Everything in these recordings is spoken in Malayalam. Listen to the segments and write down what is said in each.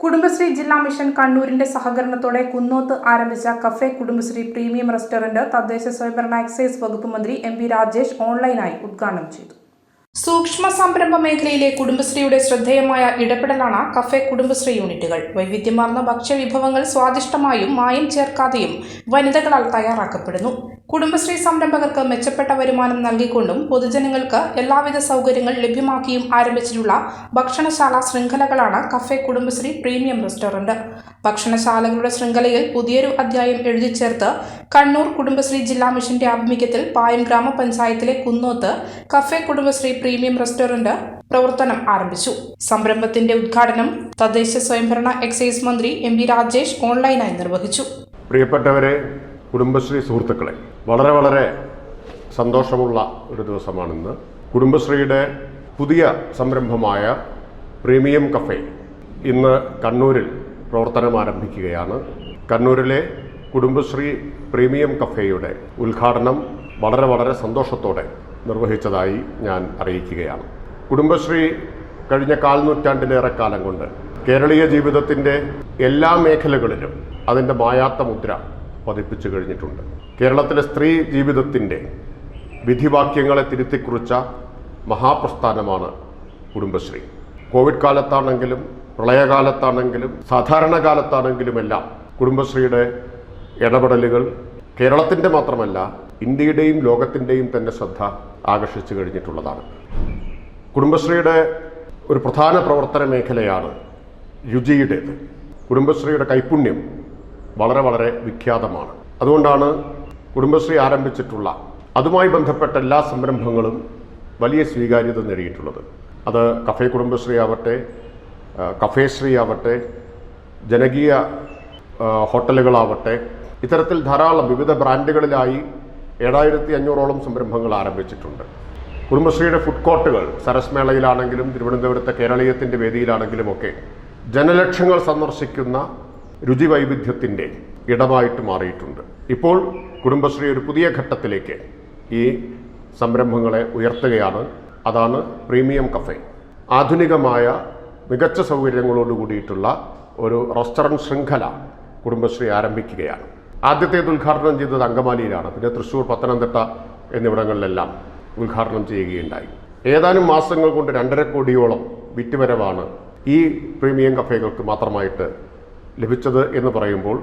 കുടുംബശ്രീ ജില്ലാ മിഷൻ കണ്ണൂരിന്റെ സഹകരണത്തോടെ കുന്നോത്ത് ആരംഭിച്ച കഫേ കുടുംബശ്രീ പ്രീമിയം റെസ്റ്റോറന്റ് തദ്ദേശ സ്വയംഭരണ എക്സൈസ് വകുപ്പ് മന്ത്രി എം രാജേഷ് ഓൺലൈനായി ഉദ്ഘാടനം ചെയ്തു. സൂക്ഷ്മ സംരംഭ മേഖലയിലെ കുടുംബശ്രീയുടെ ശ്രദ്ധേയമായ ഇടപെടലാണ് കഫേ കുടുംബശ്രീ യൂണിറ്റുകൾ. വൈവിധ്യമാർന്ന ഭക്ഷ്യവിഭവങ്ങൾ സ്വാദിഷ്ടമായും മായം ചേർക്കാതെയും വനിതകളാൽ തയ്യാറാക്കപ്പെടുന്നു. കുടുംബശ്രീ സംരംഭകർക്ക് മെച്ചപ്പെട്ട വരുമാനം നൽകിക്കൊണ്ടും പൊതുജനങ്ങൾക്ക് എല്ലാവിധ സൗകര്യങ്ങൾ ലഭ്യമാക്കിയും ആരംഭിച്ചിട്ടുള്ള ഭക്ഷണശാല ശൃംഖലകളാണ് കഫേ കുടുംബശ്രീ പ്രീമിയം റെസ്റ്റോറന്റ്. ഭക്ഷണശാലകളുടെ ശൃംഖലയിൽ പുതിയൊരു അധ്യായം എഴുതി ചേർത്ത് കണ്ണൂർ കുടുംബശ്രീ ജില്ലാ മിഷന്റെ ആഭിമുഖ്യത്തിൽ പായം ഗ്രാമപഞ്ചായത്തിലെ Kunnoth cafe Kudumbashree premium restaurant പ്രവർത്തനം ആരംഭിച്ചു. സംരംഭത്തിന്റെ ഉദ്ഘാടനം തദ്ദേശ സ്വയംഭരണ എക്സൈസ് മന്ത്രി എം വി രാജേഷ് ഓൺലൈനായി നിർവഹിച്ചു. പ്രിയപ്പെട്ടവരെ കുടുംബശ്രീ സുഹൃത്തുക്കളെ വളരെ വളരെ സന്തോഷമുള്ള ഒരു ദിവസമാണിന്ന്. കുടുംബശ്രീയുടെ പുതിയ സംരംഭമായ പ്രീമിയം കഫേ ഇന്ന് കണ്ണൂരിൽ പ്രവർത്തനം ആരംഭിക്കുകയാണ്. കണ്ണൂരിലെ കുടുംബശ്രീ പ്രീമിയം കഫേയുടെ ഉദ്ഘാടനം വളരെ വളരെ സന്തോഷത്തോടെ നിർവഹിച്ചതായി ഞാൻ അറിയിക്കുകയാണ്. കുടുംബശ്രീ കഴിഞ്ഞ കാൽനൂറ്റാണ്ടിലേറെ കാലം കൊണ്ട് കേരളീയ ജീവിതത്തിന്റെ എല്ലാ മേഖലകളിലും അതിന്റെ മായാത്ത മുദ്ര പതിപ്പിച്ചു കഴിഞ്ഞിട്ടുണ്ട്. കേരളത്തിലെ സ്ത്രീ ജീവിതത്തിന്റെ വിധിവാക്യങ്ങളെ തിരുത്തിക്കുറിച്ച മഹാപ്രസ്ഥാനമാണ് കുടുംബശ്രീ. കോവിഡ് കാലത്താണെങ്കിലും പ്രളയകാലത്താണെങ്കിലും സാധാരണ കാലത്താണെങ്കിലുമെല്ലാം കുടുംബശ്രീയുടെ ഇടപെടലുകൾ കേരളത്തിന്റെ മാത്രമല്ല ഇന്ത്യയുടെയും ലോകത്തിന്റെയും തന്നെ ശ്രദ്ധ ആകർഷിച്ചു കഴിഞ്ഞിട്ടുള്ളതാണ്. കുടുംബശ്രീയുടെ ഒരു പ്രധാന പ്രവർത്തന മേഖലയാണ് രുചിയുടേത്. കുടുംബശ്രീയുടെ കൈപുണ്യം വളരെ വളരെ വിഖ്യാതമാണ്. അതുകൊണ്ടാണ് കുടുംബശ്രീ ആരംഭിച്ചിട്ടുള്ള അതുമായി ബന്ധപ്പെട്ട എല്ലാ സംരംഭങ്ങളും വലിയ സ്വീകാര്യത നേടിയിട്ടുള്ളത്. അത് കഫേ കുടുംബശ്രീ ആവട്ടെ കഫേശ്രീ ആവട്ടെ ജനകീയ ഹോട്ടലുകളാവട്ടെ ഇത്തരത്തിൽ ധാരാളം വിവിധ ബ്രാൻഡുകളിലായി ഏഴായിരത്തി അഞ്ഞൂറോളം സംരംഭങ്ങൾ ആരംഭിച്ചിട്ടുണ്ട്. കുടുംബശ്രീയുടെ ഫുഡ് കോർട്ടുകൾ സരസ് മേളയിലാണെങ്കിലും തിരുവനന്തപുരത്തെ കേരളീയത്തിന്റെ വേദിയിലാണെങ്കിലുമൊക്കെ ജനലക്ഷങ്ങൾ സന്ദർശിക്കുന്ന രുചി വൈവിധ്യത്തിന്റെ ഇടമായിട്ട് മാറിയിട്ടുണ്ട്. ഇപ്പോൾ കുടുംബശ്രീ ഒരു പുതിയ ഘട്ടത്തിലേക്ക് ഈ സംരംഭങ്ങളെ ഉയർത്തുകയാണ്. അതാണ് പ്രീമിയം കഫേ. ആധുനികമായ മികച്ച സൗകര്യങ്ങളോട് കൂടിയിട്ടുള്ള ഒരു റെസ്റ്റോറന്റ് ശൃംഖല കുടുംബശ്രീ ആരംഭിക്കുകയാണ്. ആദ്യത്തേത് ഉദ്ഘാടനം ചെയ്തത് അങ്കമാലിയിലാണ്. പിന്നെ തൃശ്ശൂർ പത്തനംതിട്ട എന്നിവിടങ്ങളിലെല്ലാം ഉദ്ഘാടനം ചെയ്യുകയുണ്ടായി. ഏതാനും മാസങ്ങൾ കൊണ്ട് രണ്ടര കോടിയോളം വിറ്റുവരവാണ് ഈ പ്രീമിയം കഫേകൾക്ക് മാത്രമായിട്ട് ലഭിച്ചത് എന്ന് പറയുമ്പോൾ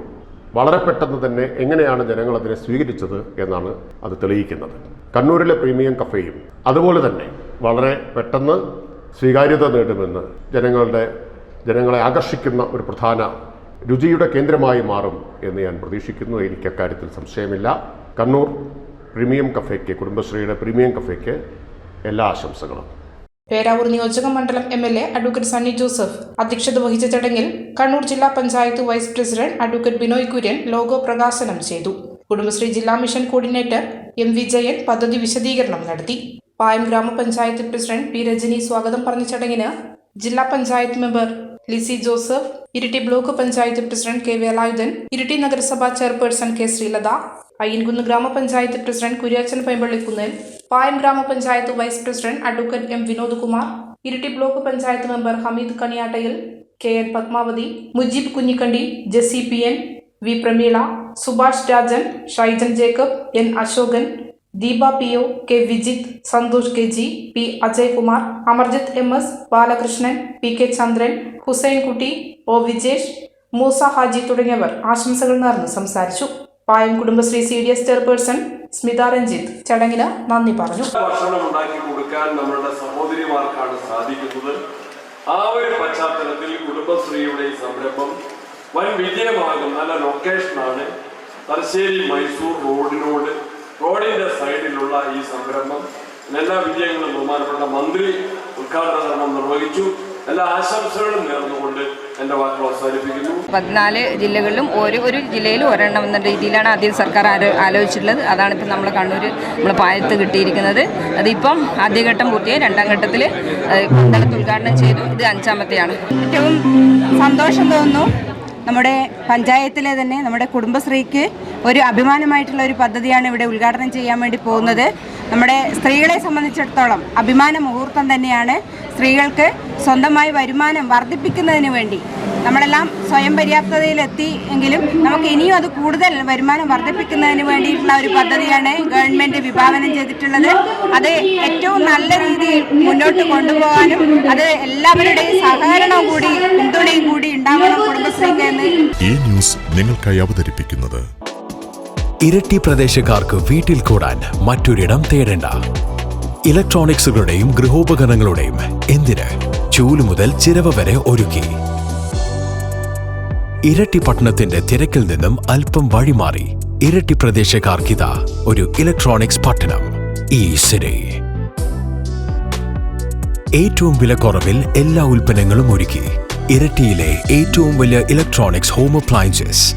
വളരെ പെട്ടെന്ന് തന്നെ എങ്ങനെയാണ് ജനങ്ങൾ അതിനെ സ്വീകരിച്ചത് എന്നാണ് അത് തെളിയിക്കുന്നത്. കണ്ണൂരിലെ പ്രീമിയം കഫേയും അതുപോലെ തന്നെ വളരെ പെട്ടെന്ന് സ്വീകാര്യത നേടുമെന്ന് ജനങ്ങളുടെ ജനങ്ങളെ ആകർഷിക്കുന്ന ഒരു പ്രധാന രുചിയുടെ കേന്ദ്രമായി മാറും എന്ന് ഞാൻ പ്രതീക്ഷിക്കുന്നു. എനിക്ക് അക്കാര്യത്തിൽ സംശയമില്ല. കണ്ണൂർ പ്രീമിയം കഫേക്ക് കുടുംബശ്രീയുടെ പ്രീമിയം കഫേക്ക് എല്ലാ ആശംസകളും. പേരാവൂർ നിയോജക മണ്ഡലം M L A advocate Sunny Joseph അധ്യക്ഷത വഹിച്ച ചടങ്ങിൽ കണ്ണൂർ ജില്ലാ panchayat vice president advocate Binoy Kurian logo പ്രകാശനം ചെയ്തു. കുടുംബശ്രീ ജില്ലാ മിഷൻ കോർഡിനേറ്റർ എം വിജയൻ പദ്ധതി വിശദീകരണം നടത്തി. പായം ഗ്രാമപഞ്ചായത്ത് പ്രസിഡന്റ് പി രജനി സ്വാഗതം പറഞ്ഞ ചടങ്ങിന് ജില്ലാ panchayat member Lizy Joseph Iritty block panchayat president K Velayudhan Iritty നഗരസഭാ ചെയർപേഴ്സൺ കെ ശ്രീലത അയ്യൻകുന്ന് ഗ്രാമപഞ്ചായത്ത് പ്രസിഡന്റ് കുര്യാച്ചൻ പൈമ്പള്ളിക്കുന്നേൽ പായം ഗ്രാമപഞ്ചായത്ത് vice president advocate M Vinod Kumar Iritty block panchayat member Hameed Kaniyattayil K N Padmavathi Mujeeb Kunhikandi Jessy P N V Prameela Subhash Rajan Shaijan Jacob N Ashokan Deepa P O K Vijith Santhosh K G P Ajaykumar Amarjith M S Balakrishnan P K Chandran Husainkutty O Vijesh Moosa Haji തുടങ്ങിയവർ ആശംസകൾ നേർന്ന് സംസാരിച്ചു. Payam Kudumbashree C D S chairperson Smitha Ranjith ചടങ്ങിന് നന്ദി പറഞ്ഞു. ഭക്ഷണം ഉണ്ടാക്കി കൊടുക്കാൻ നമ്മുടെ സഹോദരിമാർക്കാണ് സാധിക്കുന്നത്. ആ ഒരു പശ്ചാത്തലത്തിൽ കുടുംബശ്രീയുടെ സംരംഭം വൻ വിജയമാകും. നല്ല ലൊക്കേഷനാണ് തലശ്ശേരി മൈസൂർ റോഡിനോട് റോഡിന്റെ സൈഡിലുള്ള ഈ സംരംഭം എല്ലാ വിജയങ്ങളും ബഹുമാനപ്പെട്ട മന്ത്രി ഉദ്ഘാടന കർമ്മം നിർവഹിച്ചു. എല്ലാ ആശംസകളും നേർന്നുകൊണ്ട് എന്റെ വാക്കുകൾ അവസാനിപ്പിക്കുന്നു. പതിനാല് ജില്ലകളിലും ഓരോ ഒരു ജില്ലയിലും ഒരെണ്ണം എന്ന രീതിയിലാണ് ആദ്യം സർക്കാർ ആലോ ആലോചിച്ചിട്ടുള്ളത്. അതാണ് ഇപ്പം നമ്മൾ കണ്ണൂർ നമ്മൾ പായത്ത് കിട്ടിയിരിക്കുന്നത്. അതിപ്പം ആദ്യഘട്ടം പൂർത്തിയായി. രണ്ടാം ഘട്ടത്തിൽ പന്തളത്ത് ഉദ്ഘാടനം ചെയ്തു. ഇത് അഞ്ചാമത്തെയാണ്. ഏറ്റവും സന്തോഷം തോന്നുന്നു. നമ്മുടെ പഞ്ചായത്തിലെ തന്നെ നമ്മുടെ കുടുംബശ്രീക്ക് ഒരു അഭിമാനമായിട്ടുള്ള ഒരു പദ്ധതിയാണ് ഇവിടെ ഉദ്ഘാടനം ചെയ്യാൻ വേണ്ടി പോകുന്നത്. നമ്മുടെ സ്ത്രീകളെ സംബന്ധിച്ചിടത്തോളം അഭിമാന മുഹൂർത്തം തന്നെയാണ് സ്ത്രീകൾക്ക് സ്വന്തമായി വരുമാനം വർദ്ധിപ്പിക്കുന്നതിന് വേണ്ടി. നമ്മളെല്ലാം സ്വയം പര്യാപ്തതയിലെത്തി എങ്കിലും നമുക്ക് ഇനിയും അത് കൂടുതൽ വരുമാനം വർദ്ധിപ്പിക്കുന്നതിന് വേണ്ടിയിട്ടുള്ള ഒരു പദ്ധതിയാണ് ഗവൺമെന്റ് വിഭാവനം ചെയ്തിട്ടുള്ളത്. അത് ഏറ്റവും നല്ല രീതിയിൽ മുന്നോട്ട് കൊണ്ടുപോകാനും അത് എല്ലാവരുടെയും സഹകരണവും കൂടി പിന്തുണയും കൂടി ഉണ്ടാവണം കുടുംബശ്രീക്ക് ഈ ന്യൂസ് നിങ്ങൾക്കായി അവതരിപ്പിക്കുന്നത്. ഇരട്ടി പ്രദേശക്കാർക്ക് വീട്ടിൽ കൂടാൻ മറ്റൊരിടം തേടേണ്ട. ഇലക്ട്രോണിക്സുകളുടെയും ഗൃഹോപകരണങ്ങളുടെയും എന്തിന് ചൂൽ മുതൽ ചിരവ വരെ ഒരുക്കി. ഇരട്ടി പട്ടണത്തിന്റെ തിരക്കിൽ നിന്നും അല്പം വഴിമാറി ഇരട്ടി പ്രദേശക്കാർക്കിത ഒരു ഇലക്ട്രോണിക്സ് പട്ടണം ഈ സിരി ഏറ്റവും വിലക്കുറവിൽ എല്ലാ ഉൽപ്പന്നങ്ങളും ഒരുക്കി. ഇരട്ടിയിലെ ഏറ്റവും വലിയ electronics home appliances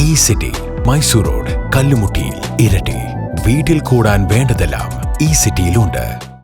E city Mysore road കല്ലുമുട്ടിയിൽ Iritty. വീട്ടിൽ കൂടാൻ വേണ്ടതെല്ലാം ഈ സിറ്റിയിലുണ്ട്